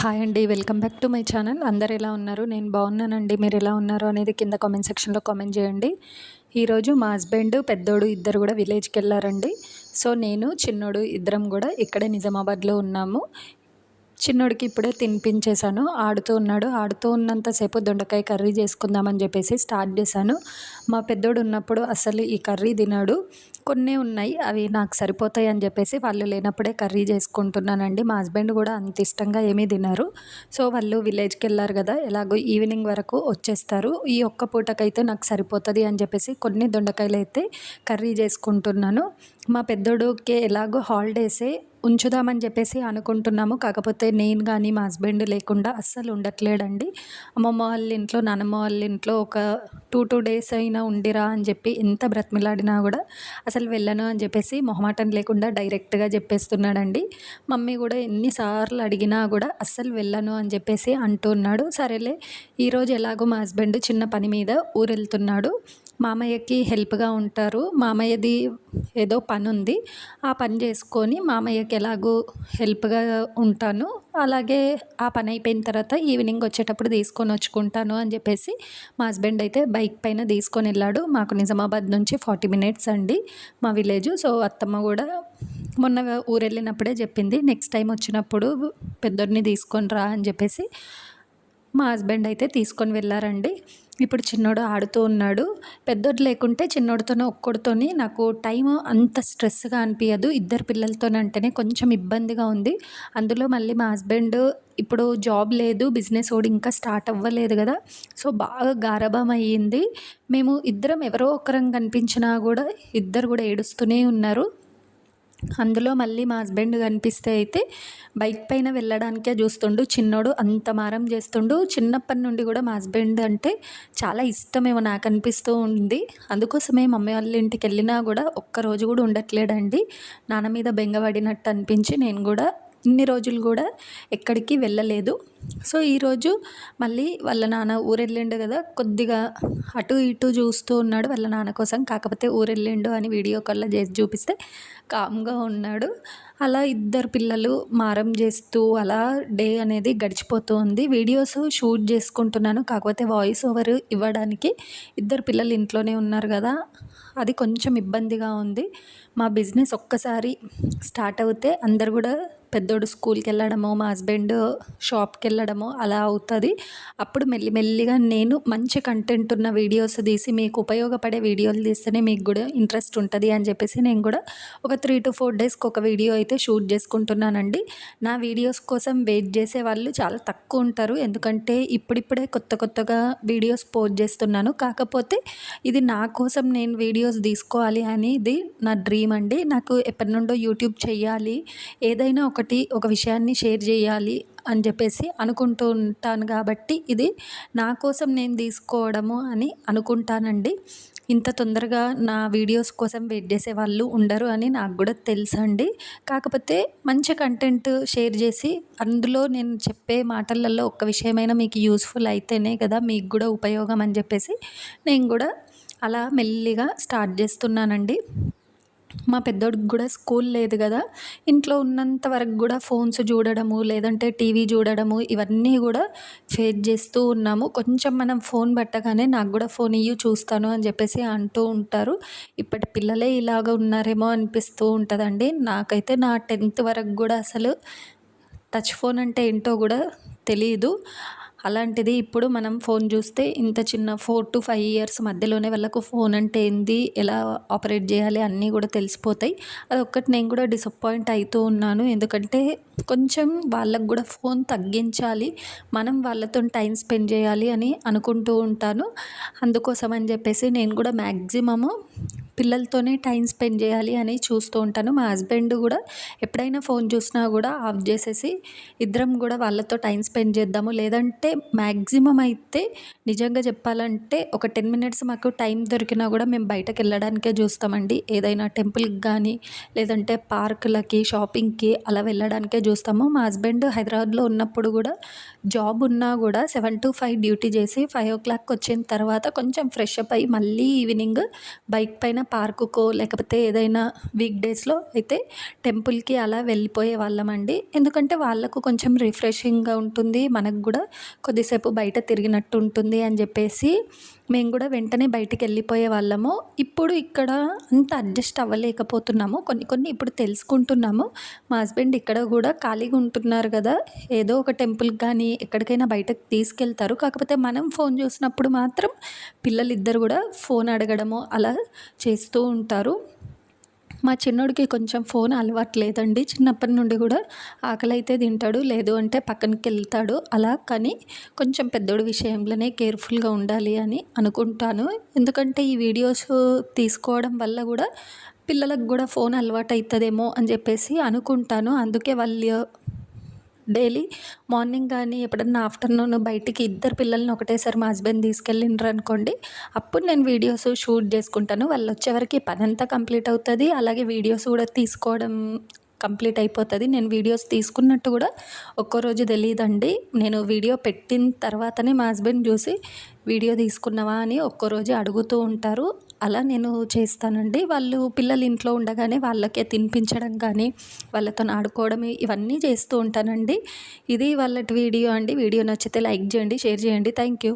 Hi అండి welcome back to my channel. అందరు ఎలా ఉన్నారు? నేను బాగున్నానండి. మీరు ఎలా ఉన్నారు అనేది కింద కామెంట్ సెక్షన్లో కామెంట్ చేయండి. ఈరోజు మా హస్బెండ్ పెద్దోడు ఇద్దరు కూడా విలేజ్కి వెళ్ళారండి. సో నేను చిన్నోడు ఇద్దరం కూడా ఇక్కడే నిజామాబాద్లో ఉన్నాము. చిన్నోడికి ఇప్పుడే తినిపించేశాను. ఆడుతూ ఉన్నాడు. ఆడుతూ ఉన్నంతసేపు దొండకాయ కర్రీ చేసుకుందామని చెప్పేసి స్టార్ట్ చేశాను. మా పెద్దోడు ఉన్నప్పుడు అసలు ఈ కర్రీ తినాడు. కొన్ని ఉన్నాయి. అవి నాకు సరిపోతాయి అని చెప్పేసి వాళ్ళు లేనప్పుడే కర్రీ చేసుకుంటున్నానండి. మా హస్బెండ్ కూడా అంత ఇష్టంగా ఏమీ తినరు. సో వాళ్ళు విలేజ్కి వెళ్ళారు కదా ఎలాగో ఈవినింగ్ వరకు వచ్చేస్తారు. ఈ ఒక్క పూటకైతే నాకు సరిపోతుంది అని చెప్పేసి కొన్ని దొండకాయలు అయితే కర్రీ చేసుకుంటున్నాను. మా పెద్దోడుకి ఎలాగో హాలిడేసే ఉంచుదామని చెప్పేసి అనుకుంటున్నాము. కాకపోతే నేను కానీ మా హస్బెండ్ లేకుండా అస్సలు ఉండట్లేడండి అమ్మమ్మ వాళ్ళ ఇంట్లో నానమ్మ వాళ్ళ ఇంట్లో ఒక టూ టూ డేస్ అయినా ఉండిరా అని చెప్పి ఎంత బ్రతిమిలాడినా కూడా అసలు వెళ్ళను అని చెప్పేసి మొహమాటం లేకుండా డైరెక్ట్గా చెప్పేస్తున్నాడండి. మమ్మీ కూడా ఎన్నిసార్లు అడిగినా కూడా అస్సలు వెళ్ళను అని చెప్పేసి అంటున్నాడు సరేలే ఈరోజు ఎలాగో మా హస్బెండ్ చిన్న పని మీద ఊరు వెళ్తున్నాడు మామయ్యకి హెల్ప్గా ఉంటారు. మామయ్యది ఏదో పని ఉంది ఆ పని చేసుకొని మామయ్యకి ఎలాగో హెల్ప్గా ఉంటాను. అలాగే ఆ పని అయిపోయిన తర్వాత ఈవినింగ్ వచ్చేటప్పుడు తీసుకొని వచ్చుకుంటాను అని చెప్పేసి మా హస్బెండ్ అయితే బైక్ పైన తీసుకొని వెళ్ళాడు. మాకు నిజామాబాద్ నుంచి ఫార్టీ మినిట్స్ అండి మా విలేజ్. సో అత్తమ్మ కూడా మొన్న ఊరు వెళ్ళినప్పుడే చెప్పింది నెక్స్ట్ టైం వచ్చినప్పుడు పెద్దోడిని తీసుకొని రా అని చెప్పేసి మా హస్బెండ్ అయితే తీసుకొని వెళ్ళారండి. ఇప్పుడు చిన్నోడు ఆడుతూ ఉన్నాడు. పెద్దోడు లేకుంటే చిన్నోడితోనే ఒక్కడితోని నాకు టైం అంత స్ట్రెస్గా అనిపించదు ఇద్దరు పిల్లలతోనంటేనే కొంచెం ఇబ్బందిగా ఉంది. అందులో మళ్ళీ మా హస్బెండ్ ఇప్పుడు జాబ్ లేదు బిజినెస్ కూడా ఇంకా స్టార్ట్ అవ్వలేదు కదా. సో బాగా గారభం అయ్యింది మేము ఇద్దరం ఎవరో ఒకరం కనిపించినా కూడా ఇద్దరు కూడా ఏడుస్తూనే ఉన్నారు. అందులో మళ్ళీ మా హస్బెండ్ కనిపిస్తే అయితే బైక్ పైన వెళ్ళడానికే చూస్తుండు. చిన్నోడు అంత మారం చేస్తుండు. చిన్నప్పటి నుండి కూడా మా హస్బెండ్ అంటే చాలా ఇష్టమేమో నాకు అనిపిస్తూ ఉంది. అందుకోసమే మమ్మీ వాళ్ళ ఇంటికి వెళ్ళినా కూడా ఒక్కరోజు కూడా ఉండట్లేడండి నాన్న మీద బెంగపడినట్టు అనిపించి నేను కూడా ఇన్ని రోజులు కూడా ఎక్కడికి వెళ్ళలేదు. సో ఈరోజు మళ్ళీ వాళ్ళ నాన్న ఊరెళ్ళిండు కదా కొద్దిగా అటు ఇటు చూస్తూ ఉన్నాడు వాళ్ళ నాన్న కోసం. కాకపోతే ఊరెళ్ళిండు అని వీడియో కాల్లో చేసి చూపిస్తే కామ్గా ఉన్నాడు. అలా ఇద్దరు పిల్లలు మారం చేస్తూ అలా డే అనేది గడిచిపోతూ ఉంది. వీడియోస్ షూట్ చేసుకుంటున్నాను. కాకపోతే వాయిస్ ఓవర్ ఇవ్వడానికి ఇద్దరు పిల్లలు ఇంట్లోనే ఉన్నారు కదా అది కొంచెం ఇబ్బందిగా ఉంది. మా బిజినెస్ ఒక్కసారి స్టార్ట్ అవుతే అందరు కూడా పెద్దోడు స్కూల్కి వెళ్ళడమో మా హస్బెండ్ షాప్కి వెళ్ళడమో అలా అవుతుంది. అప్పుడు మెల్లిమెల్లిగా నేను మంచి కంటెంట్ ఉన్న వీడియోస్ తీసి మీకు ఉపయోగపడే వీడియోలు తీస్తేనే మీకు కూడా ఇంట్రెస్ట్ ఉంటుంది అని చెప్పేసి నేను కూడా ఒక త్రీ టు ఫోర్ డేస్కి ఒక వీడియో అయితే షూట్ చేసుకుంటున్నానండి. నా వీడియోస్ కోసం వెయిట్ చేసే వాళ్ళు చాలా తక్కువ ఉంటారు. ఎందుకంటే ఇప్పుడిప్పుడే కొత్త కొత్తగా వీడియోస్ పోస్ట్ చేస్తున్నాను. కాకపోతే ఇది నా కోసం నేను వీడియోస్ తీసుకోవాలి అని ఇది నా డ్రీమ్ అండి. నాకు ఎప్పటి నుండో యూట్యూబ్ చేయాలి. ఏదైనా ఒకటి ఒక విషయాన్ని షేర్ చేయాలి అని చెప్పేసి అనుకుంటూ ఉంటాను కాబట్టి ఇది నా కోసం నేను తీసుకోవడము అని అనుకుంటానండి. ఇంత తొందరగా నా వీడియోస్ కోసం వెయిట్ చేసే వాళ్ళు ఉండరు అని నాకు కూడా తెలుసండి. కాకపోతే మంచి కంటెంట్ షేర్ చేసి అందులో నేను చెప్పే మాటలలో ఒక్క విషయమైనా మీకు యూస్ఫుల్ అయితేనే కదా మీకు కూడా ఉపయోగం అని చెప్పేసి నేను కూడా అలా మెల్లిగా స్టార్ట్ చేస్తున్నానండి. మా పెద్దోడికి కూడా స్కూల్ లేదు కదా. ఇంట్లో ఉన్నంత వరకు కూడా ఫోన్స్ చూడడము లేదంటే టీవీ చూడడము ఇవన్నీ కూడా ఫేస్ చేస్తూ ఉన్నాము. కొంచెం మనం ఫోన్ పట్టగానే నాకు కూడా ఫోన్ ఇయ్యి చూస్తాను అని చెప్పేసి అంటూ ఉంటారు. ఇప్పటి పిల్లలే ఇలాగ ఉన్నారేమో అనిపిస్తూ ఉంటుందండి. నాకైతే నా టెన్త్ వరకు కూడా అసలు టచ్ ఫోన్ అంటే ఏంటో కూడా తెలియదు అలాంటిది ఇప్పుడు మనం ఫోన్ చూస్తే ఇంత చిన్న ఫోర్ టు ఫైవ్ ఇయర్స్ మధ్యలోనే వాళ్ళకు ఫోన్ అంటే ఏంది ఎలా ఆపరేట్ చేయాలి అన్నీ కూడా తెలిసిపోతాయి. అదొక్కటి నేను కూడా డిసప్పాయింట్ అవుతూ ఉన్నాను. ఎందుకంటే కొంచెం వాళ్ళకు కూడా ఫోన్ తగ్గించాలి మనం వాళ్ళతో టైం స్పెండ్ చేయాలి అని అనుకుంటూ ఉంటాను. అందుకోసం అని చెప్పేసి నేను కూడా మ్యాక్సిమము పిల్లలతోనే టైం స్పెండ్ చేయాలి అని చూస్తూ ఉంటాను. మా హస్బెండ్ కూడా ఎప్పుడైనా ఫోన్ చూసినా కూడా ఆఫ్ చేసేసి ఇద్దరం కూడా వాళ్ళతో టైం స్పెండ్ చేద్దాము. లేదంటే మ్యాక్సిమం అయితే నిజంగా చెప్పాలంటే ఒక టెన్ మినిట్స్ మాకు టైం దొరికినా కూడా మేము బయటకు వెళ్ళడానికే చూస్తామండి. ఏదైనా టెంపుల్కి కానీ లేదంటే పార్కులకి షాపింగ్కి అలా వెళ్ళడానికే చూస్తాము. మా హస్బెండ్ హైదరాబాద్లో ఉన్నప్పుడు కూడా జాబ్ ఉన్నా కూడా సెవెన్ టు ఫైవ్ డ్యూటీ చేసి ఫైవ్ ఓ క్లాక్ వచ్చిన తర్వాత కొంచెం ఫ్రెష్ అప్ అయ్యి మళ్ళీ ఈవినింగ్ బైక్ బైక్ పైన పార్కుకో లేకపోతే ఏదైనా వీక్ డేస్లో అయితే టెంపుల్కి అలా వెళ్ళిపోయే వాళ్ళం అండి. ఎందుకంటే వాళ్ళకు కొంచెం రిఫ్రెషింగ్గా ఉంటుంది. మనకు కూడా కొద్దిసేపు బయట తిరిగినట్టు ఉంటుంది అని చెప్పేసి మేము కూడా వెంటనే బయటికి వెళ్ళిపోయే వాళ్ళము. ఇప్పుడు ఇక్కడ అంత అడ్జస్ట్ అవ్వలేకపోతున్నాము. కొన్ని కొన్ని ఇప్పుడు తెలుసుకుంటున్నాము. మా హస్బెండ్ ఇక్కడ కూడా ఖాళీగా ఉంటున్నారు కదా. ఏదో ఒక టెంపుల్కి కానీ ఎక్కడికైనా బయటకు తీసుకెళ్తారు. కాకపోతే మనం ఫోన్ చూసినప్పుడు మాత్రం పిల్లలిద్దరు కూడా ఫోన్ అడగడము అలా చేస్తూ ఉంటారు. మా చిన్నోడికి కొంచెం ఫోన్ అలవాటు లేదండి చిన్నప్పటి నుండి కూడా ఆకలి అయితే తింటాడు లేదు అంటే పక్కనకి వెళ్తాడు అలా. కానీ కొంచెం పెద్దోడి విషయంలోనే కేర్ఫుల్గా ఉండాలి అని అనుకుంటాను. ఎందుకంటే ఈ వీడియోస్ తీసుకోవడం వల్ల కూడా పిల్లలకు కూడా ఫోన్ అలవాటు అవుతుందేమో అని చెప్పేసి అనుకుంటాను. అందుకే వాళ్ళు డైలీ మార్నింగ్ కానీ ఎప్పుడన్నా ఆఫ్టర్నూన్ బయటికి ఇద్దరు పిల్లల్ని ఒకటేసారి మా హస్బెండ్ తీసుకెళ్ళిండ్రు అనుకోండి అప్పుడు నేను వీడియోస్ షూట్ చేసుకుంటాను. వాళ్ళు వచ్చేవరకు పని అంతా కంప్లీట్ అవుతుంది. అలాగే వీడియోస్ కూడా తీసుకోవడం కంప్లీట్ అయిపోతుంది. నేను వీడియోస్ తీసుకున్నట్టు కూడా ఒక్కో రోజు తెలియదండి నేను వీడియో పెట్టిన తర్వాతనే మా హస్బెండ్ చూసి వీడియో తీసుకున్నావా? అని ఒక్కో రోజు అడుగుతూ ఉంటారు. అలా నేను చేస్తానండి. వాళ్ళు పిల్లలు ఇంట్లో ఉండగానే వాళ్ళకే తినిపించడం కానీ వాళ్ళతో ఆడుకోవడం ఇవన్నీ చేస్తూ ఉంటానండి. ఇది వాళ్ళటి వీడియో అండి. వీడియో నచ్చితే లైక్ చేయండి షేర్ చేయండి. Thank you.